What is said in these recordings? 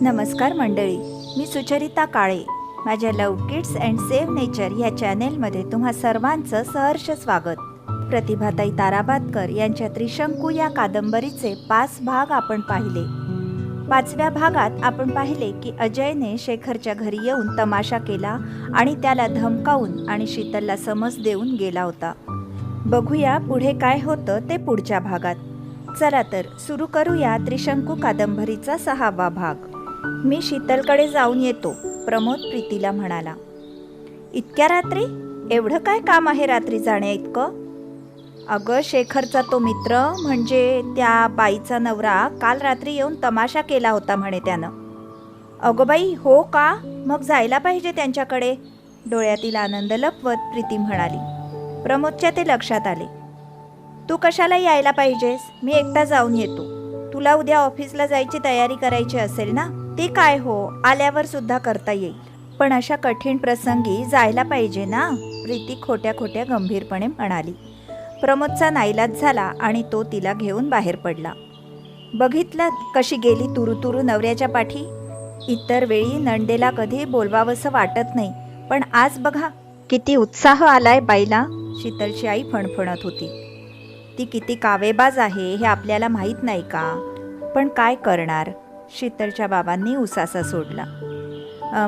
नमस्कार मंडळी मी सुचरिता काळे. माझ्या love kids and save nature या चॅनेलमध्ये तुम्हा सर्वांचं सहर्ष स्वागत. प्रतिभाताई ताराबादकर यांच्या त्रिशंकू या कादंबरीचे पाच भाग आपण पाहिले. पाचव्या भागात आपण पाहिले की अजयने शेखरच्या घरी येऊन तमाशा केला आणि त्याला धमकावून आणि शीतलला समज देऊन गेला होता. बघूया पुढे काय होतं ते पुढच्या भागात. चला तर सुरू करूया त्रिशंकू कादंबरीचा सहावा भाग. मी शीतलकडे जाऊन येतो प्रमोद प्रीतीला म्हणाला. इतक्या रात्री? एवढं काय काम आहे रात्री जाण्या इतकं? अगं शेखरचा तो मित्र म्हणजे त्या बाईचा नवरा काल रात्री येऊन तमाशा केला होता म्हणे त्यानं. अगं बाई हो का? मग जायला पाहिजे त्यांच्याकडे? डोळ्यातील आनंद लपवत प्रीती म्हणाली. प्रमोदच्या ते लक्षात आले. तू कशाला यायला पाहिजेस? मी एकटा जाऊन येतो. तुला उद्या ऑफिसला जायची तयारी करायची असेल ना? ती काय हो? आल्यावर सुद्धा करता येईल. पण अशा कठीण प्रसंगी जायला पाहिजे ना? प्रीती खोट्या खोट्या गंभीरपणे म्हणाली. प्रमोदचा नाईलाज झाला आणि तो तिला घेऊन बाहेर पडला. बघितलं कशी गेली तुरु तुरु नवऱ्याच्या पाठी? इतर वेळी नंदेला कधी बोलवावंसं वाटत नाही. पण आज बघा किती उत्साह आलाय बाईला शीतलची आई फणफणत होती. ती किती कावेबाज आहे हे आपल्याला माहीत नाही का? पण काय करणार? शीतलच्या बाबांनी उसासा सोडला.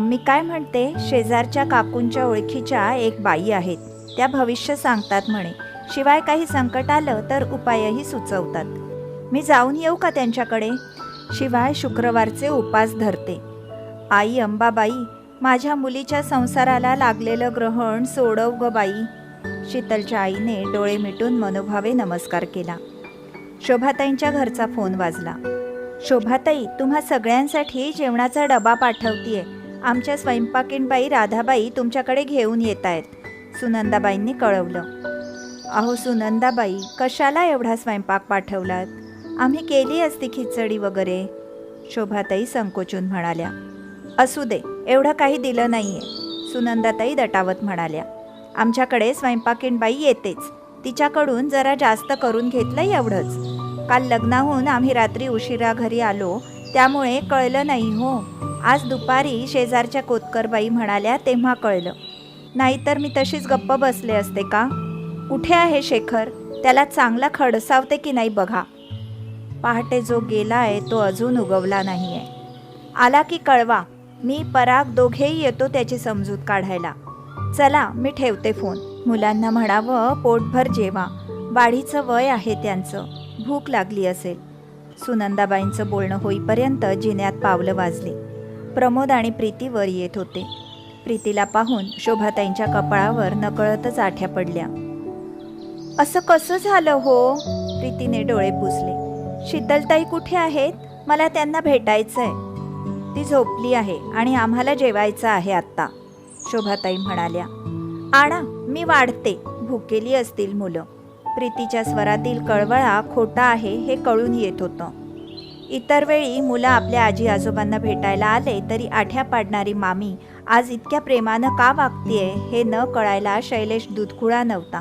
मी काय म्हणते? शेजारच्या काकूंच्या ओळखीच्या एक बाई आहेत. त्या भविष्य सांगतात म्हणे. शिवाय काही संकट आलं तर उपायही सुचवतात. मी जाऊन येऊ का त्यांच्याकडे? शिवाय शुक्रवारचे उपास धरते. आई अंबाबाई माझ्या मुलीच्या संसाराला लागलेलं ग्रहण सोडव ग बाई. शीतलच्या आईने डोळे मिटून मनोभावे नमस्कार केला. शोभाताईंच्या घरचा फोन वाजला. शोभाताई तुम्हा सगळ्यांसाठी जेवणाचा डबा पाठवतीये. आमच्या स्वयंपाकीणबाई राधाबाई तुमच्याकडे घेऊन येत आहेत सुनंदाबाईंनी कळवलं. अहो सुनंदाबाई कशाला एवढा स्वयंपाक पाठवलात? आम्ही केली असती खिचडी वगैरे. शोभाताई संकोचून म्हणाल्या. असू दे एवढं काही दिलं नाही आहे सुनंदाताई दटावत म्हणाल्या. आमच्याकडे स्वयंपाकीणबाई येतेच. तिच्याकडून जरा जास्त करून घेतलं एवढंच. काल लग्नाहून आम्ही रात्री उशिरा घरी आलो. त्यामुळे कळलं नाही हो. आज दुपारी शेजारच्या कोतकरबाई म्हणाल्या तेव्हा कळलं. नाहीतर मी तशीच गप्प बसले असते का? कुठे आहे शेखर? त्याला चांगला खडसावते की नाही बघा. पहाटे जो गेला आहे तो अजून उगवला नाही आहे आला की कळवा. मी पराग दोघेही येतो त्याची समजूत काढायला. चला मी ठेवते फोन. मुलांना म्हणावं पोटभर जेवा. वाढीचं वय आहे त्यांचं. भूक लागली असेल. सुनंदाबाईंचं बोलणं होईपर्यंत जिन्यात पावलं वाजली. प्रमोद आणि प्रीती वर येत होते. प्रीतीला पाहून शोभाताईंच्या कपाळावर नकळतच आठ्या पडल्या. असं कसं झालं हो? प्रीतीने डोळे पुसले. शीतलताई कुठे आहेत? मला त्यांना भेटायचंय. ती झोपली आहे आणि आम्हाला जेवायचं आहे आत्ता. शोभाताई म्हणाल्या. आणा मी वाढते. भुकेली असतील मुलं. प्रीतीच्या स्वरातील कळवळा खोटा आहे हे कळून येत होतं. इतर वेळी मुलं आपल्या आजी आजोबांना भेटायला आले तरी आठ्या पाडणारी मामी आज इतक्या प्रेमानं का वागतीये हे न कळायला शैलेश दुधखुळा नव्हता.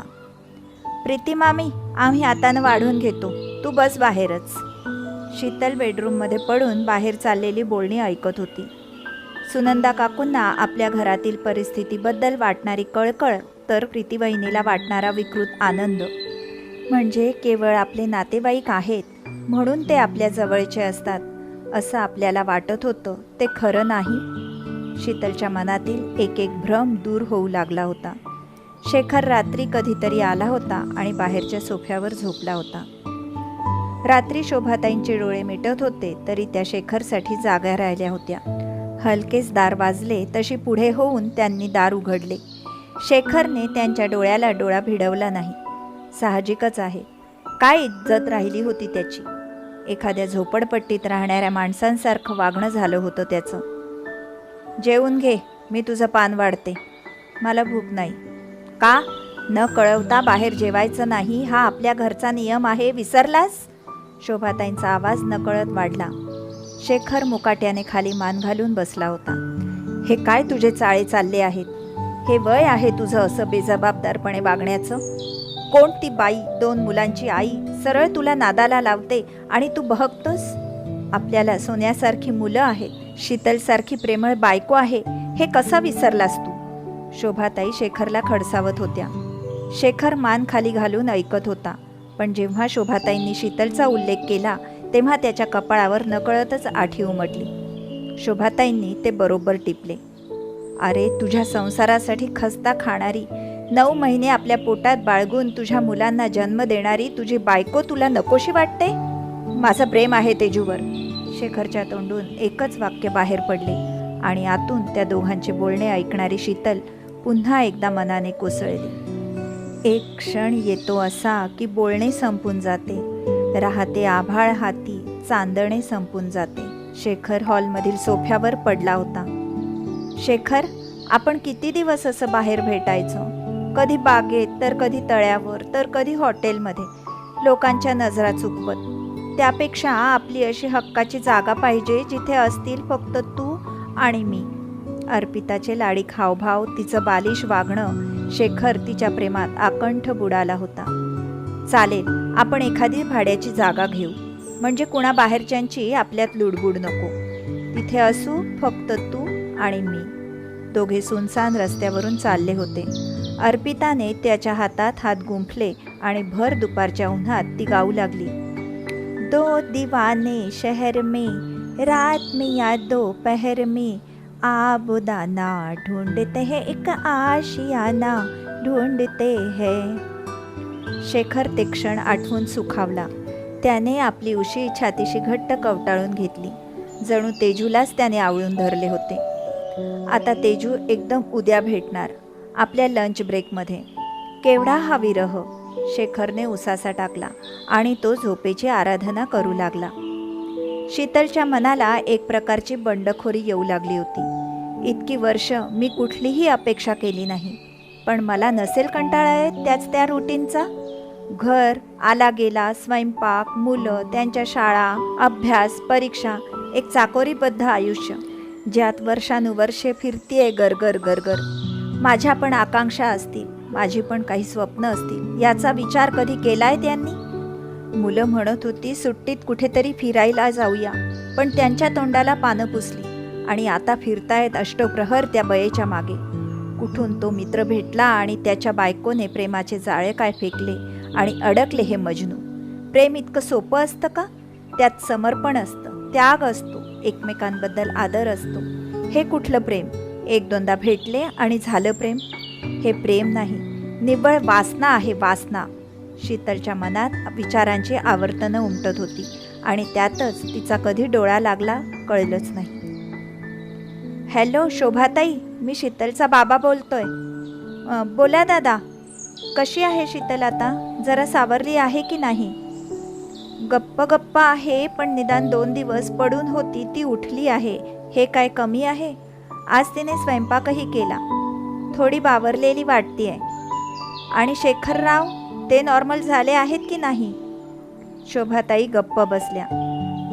प्रीती मामी आम्ही हातानं वाढून घेतो. तू बस बाहेरच. शीतल बेडरूममध्ये पडून बाहेर चाललेली बोलणी ऐकत होती. सुनंदा काकूंना आपल्या घरातील परिस्थितीबद्दल वाटणारी कळकळ तर प्रीतीबहिणीला वाटणारा विकृत आनंद. म्हणजे केवळ आपले नातेवाईक आहेत म्हणून ते आपल्या जवळचे असतात. असं आपल्याला वाटत होतं ते खरं नाही. शीतलच्या मनातील एक एक भ्रम दूर होऊ लागला होता. शेखर रात्री कधीतरी आला होता आणि बाहेरच्या सोफ्यावर झोपला होता. रात्री शोभाताईंचे डोळे मिटत होते तरी त्या शेखरसाठी जागा राहिल्या होत्या. हलकेच दार वाजले तशी पुढे होऊन त्यांनी दार उघडले. शेखरने त्यांच्या डोळ्याला डोळा भिडवला नाही. साहजिकच आहे. काय इज्जत राहिली होती त्याची? एखाद्या झोपडपट्टीत राहणाऱ्या माणसांसारखं वागणं झालं होतं त्याचं. जेवून घे मी तुझं पान वाढते. मला भूक नाही. का? न कळवता बाहेर जेवायचं नाही हा आपल्या घरचा नियम आहे विसरलास? शोभाताईंचा आवाज नकळत वाढला. शेखर मुकाट्याने खाली मान घालून बसला होता. हे काय तुझे चाळे चालले आहेत? हे वय आहे तुझं असं बेजबाबदारपणे वागण्याचं? कोण ती बाई? दोन मुलांची आई. सरळ तुला नादाला लावते आणि तू बहकतोस? आपल्याला सोन्यासारखी मुलं आहेत. शीतलसारखी प्रेमळ बायको आहे. हे कसा विसरलास तू? शोभाताई शेखरला खडसावत होत्या. शेखर मान खाली घालून ऐकत होता. पण जेव्हा शोभाताईंनी शीतलचा उल्लेख केला तेव्हा त्याच्या कपाळावर नकळतच आठी उमटली. शोभाताईंनी ते बरोबर टिपले. अरे तुझ्या संसारासाठी खस्ता खाणारी नऊ महिने आपल्या पोटात बाळगून तुझ्या मुलांना जन्म देणारी तुझी बायको तुला नकोशी वाटते? माझं प्रेम आहे तेजूवर. शेखरच्या तोंडून एकच वाक्य बाहेर पडले आणि आतून त्या दोघांचे बोलणे ऐकणारी शीतल पुन्हा एकदा मनाने कोसळली. एक क्षण येतो असा की बोलणे संपून जाते. राहते आभाळ हाती चांदणे संपून जाते. शेखर हॉलमधील सोफ्यावर पडला होता. शेखर आपण किती दिवस असं बाहेर भेटायचो? कधी बागेत तर कधी तळ्यावर तर कधी हॉटेलमध्ये. लोकांच्या नजरा चुकवत. त्यापेक्षा आपली अशी हक्काची जागा पाहिजे जिथे असतील फक्त तू आणि मी. अर्पिताचे लाडीक हावभाव तिचं बालिश वागणं शेखर तिच्या प्रेमात आकंठ बुडाला होता. चालेल आपण एखादी भाड्याची जागा घेऊ. म्हणजे कुणा बाहेरच्यांची आपल्यात लुडबुड नको. तिथे असू फक्त तू आणि मी. दोघे सुनसान रस्त्यावरून चालले होते. अर्पिताने त्याच्या हातात हात गुंफले आणि भर दुपारच्या उन्हात ती गाऊ लागली. दो दिवाने शहर में रात में या दोपहर में आबुदाना ढूंढते हैं एक आशियाना ढूंढते है. शेखर ते क्षण आठवून सुखावला. त्याने आपली उशी छातीशी घट्ट कवटाळून घेतली. जणू तेजूलाच त्याने आवळून धरले होते. आता तेजू एकदम उद्या भेटणार. आपल्या लंच ब्रेकमध्ये केवढा हा विरह. शेखरने उसासा टाकला आणि तो झोपेची आराधना करू लागला. शीतलच्या मनाला एक प्रकारची बंडखोरी येऊ लागली होती. इतकी वर्ष मी कुठलीही अपेक्षा केली नाही. पण मला नसेल कंटाळा येत त्याच त्या रुटीनचा घर आला गेला स्वयंपाक मुलं त्यांच्या शाळा अभ्यास परीक्षा एक चाकोरीबद्ध आयुष्य. ज्यात वर्षानुवर्षे फिरतीये गरगर गरगर. माझ्या पण आकांक्षा असतील माझी पण काही स्वप्न असतील याचा विचार कधी केलाय त्यांनी? मुलं म्हणत होती सुट्टीत कुठेतरी फिरायला जाऊया. पण त्यांच्या तोंडाला पानं पुसली आणि आता फिरतायत अष्टप्रहर त्या बयेच्या मागे. कुठून तो मित्र भेटला आणि त्याच्या बायकोने प्रेमाचे जाळे काय फेकले आणि अडकले हे मजनू? प्रेम इतकं सोपं असतं का? त्यात समर्पण असतं त्याग असतो एकमेकांबद्दल आदर असतो. हे कुठलं प्रेम? एक दोनदा भेटले आणि झालं प्रेम. हे प्रेम नाही. निव्वळ वासना आहे वासना. शीतलच्या मनात विचारांची आवर्तनं उमटत होती आणि त्यातच तिचा कधी डोळा लागला कळलंच नाही. हॅलो शोभाताई मी शीतलचा बाबा बोलतोय. बोला दादा कशी आहे शीतल आता? जरा सावरली आहे की नाही? गप्प गप्प आहे पण निदान दोन दिवस पडून होती ती उठली आहे. हे काय कमी आहे? आज तिने स्वयंपाकही केला. थोडी बावरलेली वाटतीये. आणि शेखरराव ते नॉर्मल झाले आहेत की नाही? शोभाताई गप्प बसल्या.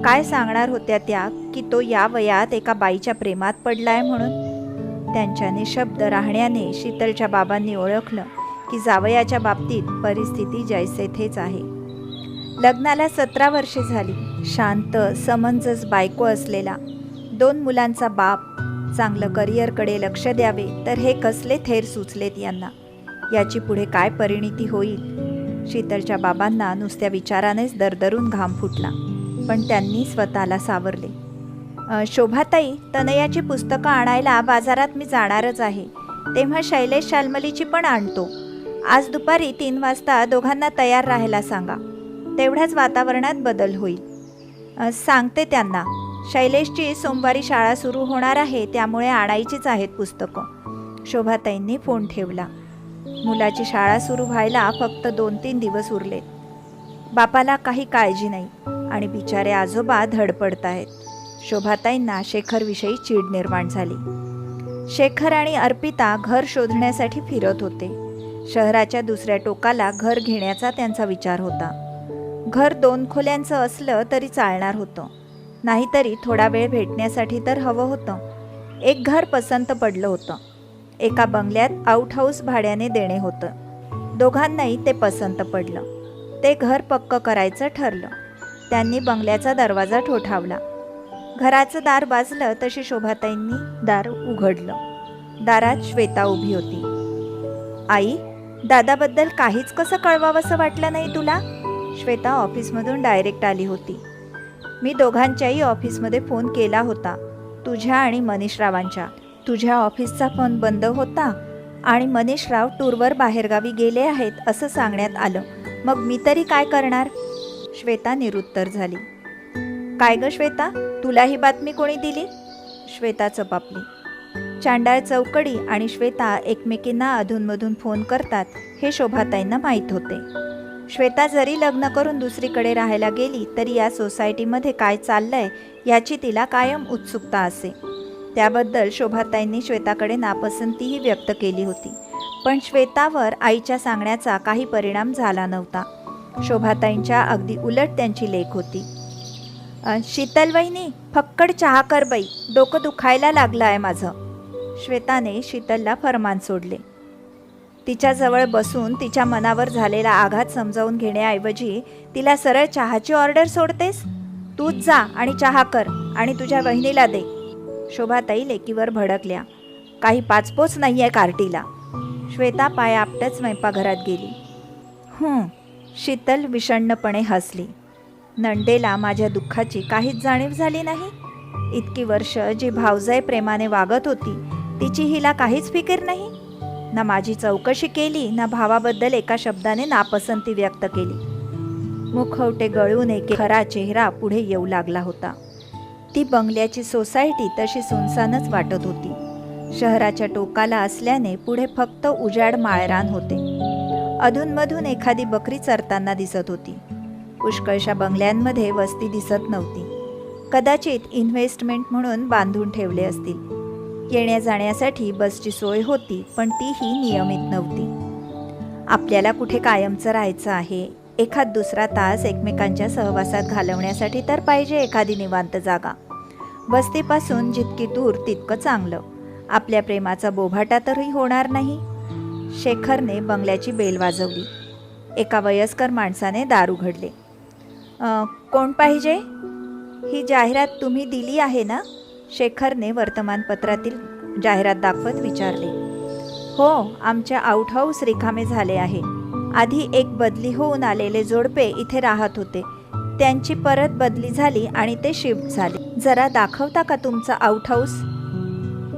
काय सांगणार होत्या त्या की तो या वयात एका बाईच्या प्रेमात पडलाय म्हणून? त्यांच्या निशब्द राहण्याने शीतलच्या बाबांनी ओळखलं की जावयाच्या बाबतीत परिस्थिती जैसे थेच आहे. लग्नाला सतरा वर्षे झाली. शांत समंजस बायको असलेला दोन मुलांचा बाप चांगलं करिअरकडे लक्ष द्यावे तर हे कसले थेर सुचलेत यांना? याची पुढे काय परिणिती होईल? शीतलच्या बाबांना नुसत्या विचारानेच दरदरून घाम फुटला पण त्यांनी स्वतःला सावरले. शोभाताई तनयाची पुस्तकं आणायला बाजारात मी जाणारच आहे. तेव्हा शैलेश शालमलीची पण आणतो. आज दुपारी तीन वाजता दोघांना तयार राहायला सांगा. तेवढ्याच वातावरणात बदल होईल. सांगते त्यांना. शैलेशची सोमवारी शाळा सुरू होणार आहे त्यामुळे आणायचीच आहेत पुस्तकं. शोभाताईंनी फोन ठेवला. मुलाची शाळा सुरू व्हायला फक्त दोन तीन दिवस उरलेत बापाला काही काळजी नाही आणि बिचारे आजोबा धडपडत आहेत शोभाताईंना शेखरविषयी चीड निर्माण झाली. शेखर आणि अर्पिता घर शोधण्यासाठी फिरत होते. शहराच्या दुसऱ्या टोकाला घर घेण्याचा त्यांचा विचार होता. घर दोन खोल्यांचं असलं तरी चालणार होतं. नाहीतरी थोडा वेळ भेटण्यासाठी तर हवं होतं. एक घर पसंत पडलं होतं. एका बंगल्यात आउटहाऊस भाड्याने देणे होतं. दोघांनाही ते पसंत पडलं. ते घर पक्क करायचं ठरलं. त्यांनी बंगल्याचा दरवाजा ठोठावला. घराचं दार वाजलं तशी शोभाताईंनी दार उघडलं. दारात श्वेता उभी होती. आई दादाबद्दल काहीच कसं कळवावंसं वाटलं नाही तुला? श्वेता ऑफिसमधून डायरेक्ट आली होती. मी दोघांच्याही ऑफिसमध्ये फोन केला होता. तुझ्या आणि मनीषरावांच्या. तुझ्या ऑफिसचा फोन बंद होता आणि मनीषराव टूरवर बाहेरगावी गेले आहेत असं सांगण्यात आलं. मग मी तरी काय करणार? श्वेता निरुत्तर झाली. काय ग श्वेता? तुला ही बातमी कोणी दिली? श्वेता चपापली. चांडाळ चौकडी आणि श्वेता एकमेकींना अधूनमधून फोन करतात हे शोभाताईंना माहीत होते. श्वेता जरी लग्न करून दुसरीकडे राहायला गेली तरी या सोसायटीमध्ये काय चाललंय याची तिला कायम उत्सुकता असे. त्याबद्दल शोभाताईंनी श्वेताकडे नापसंतीही व्यक्त केली होती. पण श्वेतावर आईच्या सांगण्याचा काही परिणाम झाला नव्हता. शोभाताईंच्या अगदी उलट त्यांची लेख होती. "अ, फक्कड चहा कर बाई डोकं दुखायला लागलं आहे माझं. श्वेताने शीतलला फरमान सोडले. तिच्याजवळ बसून तिच्या मनावर झालेला आघात समजावून घेण्याऐवजी तिला सरळ चहाची ऑर्डर सोडतेस? तूच जा आणि चहा कर आणि तुझ्या वहिनीला दे. शोभाताई लेकीवर भडकल्या. काही पाचपोच नाही आहे कार्टीला. श्वेता पाय आपटच स्वयंपाकघरात गेली. हं शीतल विषण्णपणे हसली. नंदेला माझ्या दुःखाची काहीच जाणीव झाली नाही. इतकी वर्ष जी भावजय प्रेमाने वागत होती तिची हिला काहीच फिकीर नाही. ना माझी चौकशी केली ना भावाबद्दल एका शब्दाने नापसंती व्यक्त केली. मुखवटे गळून एक खरा चेहरा पुढे येऊ लागला होता. ती बंगल्याची सोसायटी तशी सुनसानच वाटत होती. शहराच्या टोकाला असल्याने पुढे फक्त उजाड माळरान होते. अधूनमधून एखादी बकरी चरताना दिसत होती. पुष्कळशा बंगल्यांमध्ये वस्ती दिसत नव्हती. कदाचित इन्व्हेस्टमेंट म्हणून बांधून ठेवले असतील. येण्या जाण्यासाठी बसची सोय होती पण तीही नियमित नव्हती. आपल्याला कुठे कायमचं राहायचं आहे? एखाद दुसरा तास एकमेकांच्या सहवासात घालवण्यासाठी तर पाहिजे एखादी निवांत जागा. वस्तीपासून जितकी दूर तितकं चांगलं. आपल्या प्रेमाचा बोभाटा तरी होणार नाही. शेखरने बंगल्याची बेल वाजवली. एका वयस्कर माणसाने दार उघडले. कोण पाहिजे? ही जाहिरात तुम्ही दिली आहे ना? शेखरने वर्तमानपत्रातील जाहिरात दाखवत विचारले हो आमच्या आउटहाऊस रिकामे झाले आहे. आधी एक बदली होऊन आलेले जोडपे इथे राहत होते. त्यांची परत बदली झाली आणि ते शिफ्ट झाले. जरा दाखवता का तुमचं आउटहाऊस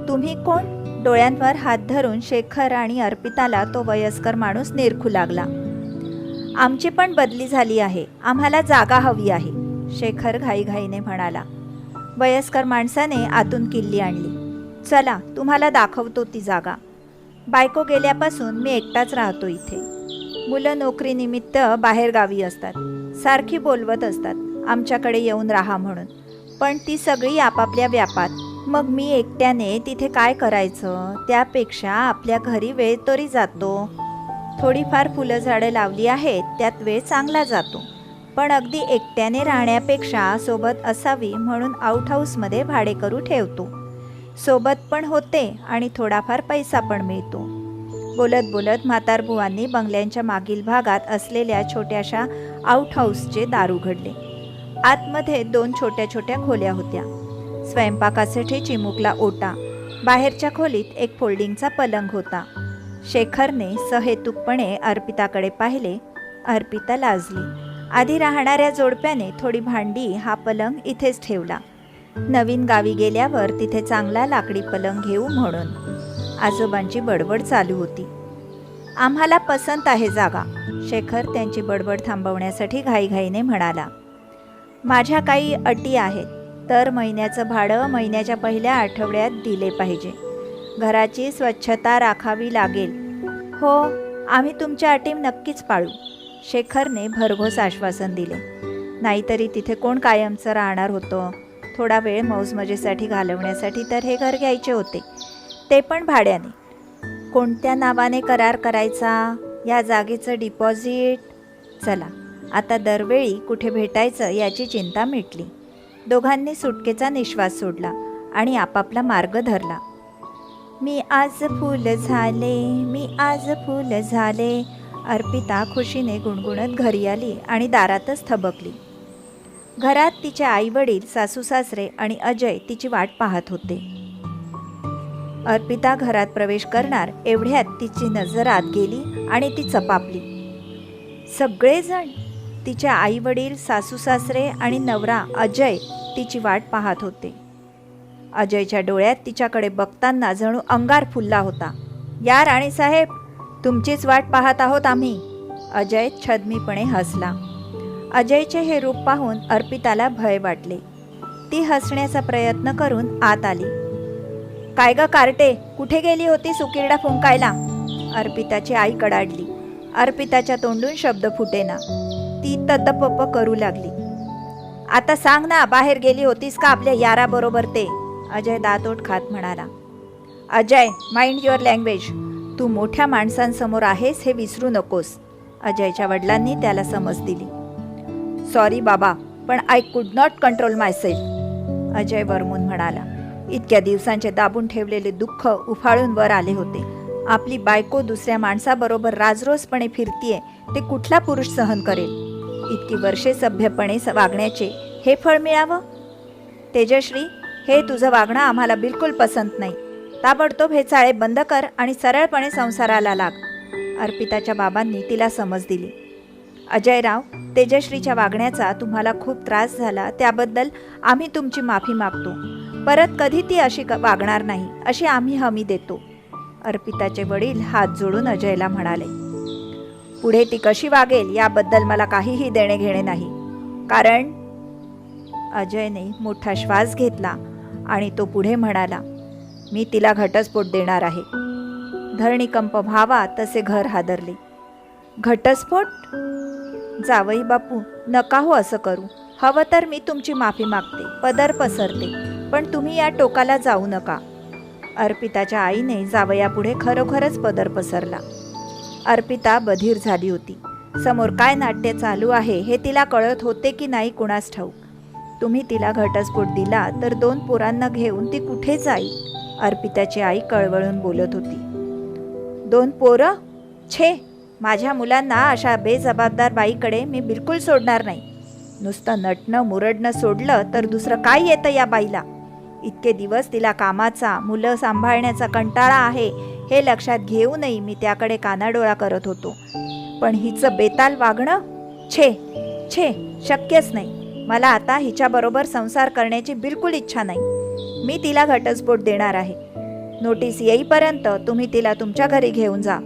तुम्ही कोण? डोळ्यांवर हात धरून शेखर आणि अर्पिताला तो वयस्कर माणूस निरखू लागला. आमची पण बदली झाली आहे. आम्हाला जागा हवी आहे शेखर घाईघाईने म्हणाला. वयस्कर माणसाने आतून किल्ली आणली. चला तुम्हाला दाखवतो ती जागा. बायको गेल्यापासून मी एकटाच राहतो इथे. मुलं नोकरीनिमित्त बाहेरगावी असतात. सारखी बोलवत असतात. आमच्याकडे येऊन राहा म्हणून. पण ती सगळी आपापल्या व्यापात. मग मी एकट्याने तिथे काय करायचं? त्यापेक्षा आपल्या घरी वेळ तरी जातो. थोडीफार फुलं झाडं लावली आहेत त्यात वेळ चांगला जातो. पण अगदी एकट्याने राहण्यापेक्षा सोबत असावी म्हणून आउटहाऊसमध्ये भाडेकरू ठेवतो. सोबत पण होते आणि थोडाफार पैसा पण मिळतो. बोलत बोलत म्हातारबुवांनी बंगल्यांच्या मागील भागात असलेल्या छोट्याशा आउटहाऊसचे दार उघडले आतमध्ये दोन छोट्या छोट्या खोल्या होत्या. स्वयंपाकासाठी चिमुकला ओटा बाहेरच्या खोलीत एक फोल्डिंगचा पलंग होता. शेखरने सहेतुकपणे अर्पिताकडे पाहिले अर्पिता लाजली. आधी राहणाऱ्या जोडप्याने थोडी भांडी हा पलंग इथेच ठेवला. नवीन गावी गेल्यावर तिथे चांगला लाकडी पलंग घेऊ म्हणून. आजोबांची बडबड चालू होती. आम्हाला पसंत आहे जागा शेखर त्यांची बडबड थांबवण्यासाठी घाईघाईने म्हणाला. माझ्या काही अटी आहेत तर महिन्याचं भाडं महिन्याच्या पहिल्या आठवड्यात दिले पाहिजे. घराची स्वच्छता राखावी लागेल. हो आम्ही तुमच्या अटी नक्कीच पाळू. शेखरने भरघोस आश्वासन दिले. नाहीतरी तिथे कोण कायमचं राहणार होतं? थोडा वेळ मौजमजेसाठी घालवण्यासाठी तर हे घर घ्यायचे होते. ते पण भाड्याने. कोणत्या नावाने करार करायचा? या जागेचं डिपॉझिट? चला आता दरवेळी कुठे भेटायचं याची चिंता मिटली. दोघांनी सुटकेचा निश्वास सोडला आणि आपापला मार्ग धरला. मी आज फुल झाले मी आज फुल झाले अर्पिता खुशीने गुणगुणत घरी आली आणि दारातच थबकली. घरात तिचे आई वडील सासू सासरे आणि अजय तिची वाट पाहत होते. अर्पिता घरात प्रवेश करणार एवढ्यात तिची नजर आत गेली आणि ती चपापली. सगळेजण तिच्या आई वडील सासू सासरे आणि नवरा अजय तिची वाट पाहत होते. अजयच्या डोळ्यात तिच्याकडे बघताना जणू अंगार फुलला होता. या राणीसाहेब तुमचीच वाट पाहत आहोत आम्ही. अजय छदमीपणे हसला. अजयचे हे रूप पाहून अर्पिताला भय वाटले. ती हसण्याचा प्रयत्न करून आत आली. काय ग कार्टे कुठे गेली होती सुकिरडा फुंकायला? अर्पिताची आई कडाडली. अर्पिताच्या तोंडून शब्द फुटेना. ती तद्दपप्प करू लागली. आता सांग ना बाहेर गेली होतीस का आपल्या याराबरोबर ते? अजय दातोट खात म्हणाला. अजय माइंड युअर लँग्वेज तू मोठ्या माणसांसमोर आहेस हे विसरू नकोस. अजयच्या वडिलांनी त्याला समज दिली. सॉरी बाबा पण I could not control myself Ajay वरमून म्हणाला. इतक्या दिवसांचे दाबून ठेवलेले दुःख उफाळून वर आले होते. आपली बायको दुसऱ्या माणसाबरोबर राजरोसपणे फिरतीये ते कुठला पुरुष सहन करेल? इतकी वर्षे सभ्यपणे स- वागण्याचे हे फळ मिळावं? तेजश्री हे तुझं वागणं आम्हाला बिलकुल पसंत नाही. ताबडतोब हे चाळे बंद कर आणि सरळपणे संसाराला लाग. अर्पिताच्या बाबांनी तिला समज दिली. अजयराव तेजश्रीच्या वागण्याचा तुम्हाला खूप त्रास झाला त्याबद्दल आम्ही तुमची माफी मागतो. परत कधी ती अशी क- वागणार नाही अशी आम्ही हमी देतो. अर्पिताचे वडील हात जोडून अजयला म्हणाले पुढे ती कशी वागेल याबद्दल मला काहीही देणे घेणे नाही. कारण? अजयने मोठा श्वास घेतला आणि तो पुढे म्हणाला मी तिला घटस्फोट देणार आहे. धरणीकंप व्हावा तसे घर हादरले. घटस्फोट? जावई बापू नका हो असं करू. हवं तर मी तुमची माफी मागते पदर पसरते पण तुम्ही या टोकाला जाऊ नका. अर्पिताच्या आईने जावयापुढे खरोखरच पदर पसरला. अर्पिता बधीर झाली होती. समोर काय नाट्य चालू आहे हे तिला कळत होते की नाही कुणास ठाऊक. तुम्ही तिला घटस्फोट दिला तर दोन पोरांना घेऊन ती कुठे जाईल? अर्पिताची आई कळवळून बोलत होती. दोन पोरं? छे! माझ्या मुलांना अशा बेजबाबदार बाईकडे मी बिलकुल सोडणार नाही. नुसतं नटणं मुरडणं सोडलं तर दुसरं काय येतं या बाईला? इतके दिवस तिला कामाचा मुलं सांभाळण्याचा कंटाळा आहे हे लक्षात घेऊनही मी त्याकडे कानाडोळा करत होतो. पण हिचं बेताल वागणं? छे! छे! शक्यच नाही. मला आता हिच्याबरोबर संसार करण्याची बिलकुल इच्छा नाही. मी तिला घटस्फोट देणार आहे. नोटीस येईपर्यंत तुम्ही तिला तुमच्या घरी घेऊन जा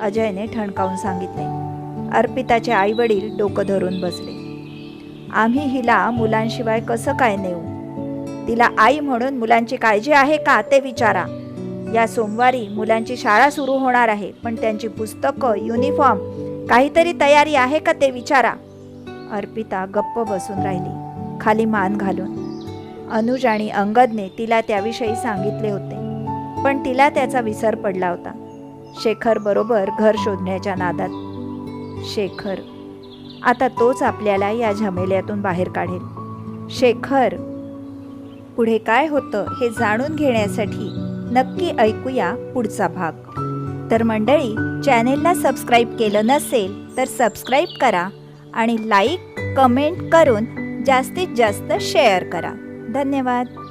अजयने ठणकावून सांगितले. अर्पिताचे आई वडील डोकं धरून बसले. आम्ही हिला मुलांशिवाय कसं काय नेऊ? तिला आई म्हणून मुलांची काळजी आहे का ते विचारा. या सोमवारी मुलांची शाळा सुरू होणार आहे पण त्यांची पुस्तकं युनिफॉर्म काहीतरी तयारी आहे का ते विचारा. अर्पिता गप्प बसून राहिली खाली मान घालून. अनुज आणि अंगदने तिला त्याविषयी सांगितले होते. पण तिला त्याचा विसर पडला होता. शेखर बरोबर घर शोधण्याच्या नादात. शेखर आता तोच आपल्याला या झमेल्यातून बाहेर काढेल. शेखर पुढे काय होतं हे जाणून घेण्यासाठी नक्की ऐकूया पुढचा भाग. तर मंडळी चॅनेलला सबस्क्राईब केलं नसेल तर सबस्क्राईब करा आणि लाईक कमेंट करून जास्तीत जास्त शेअर करा. धन्यवाद.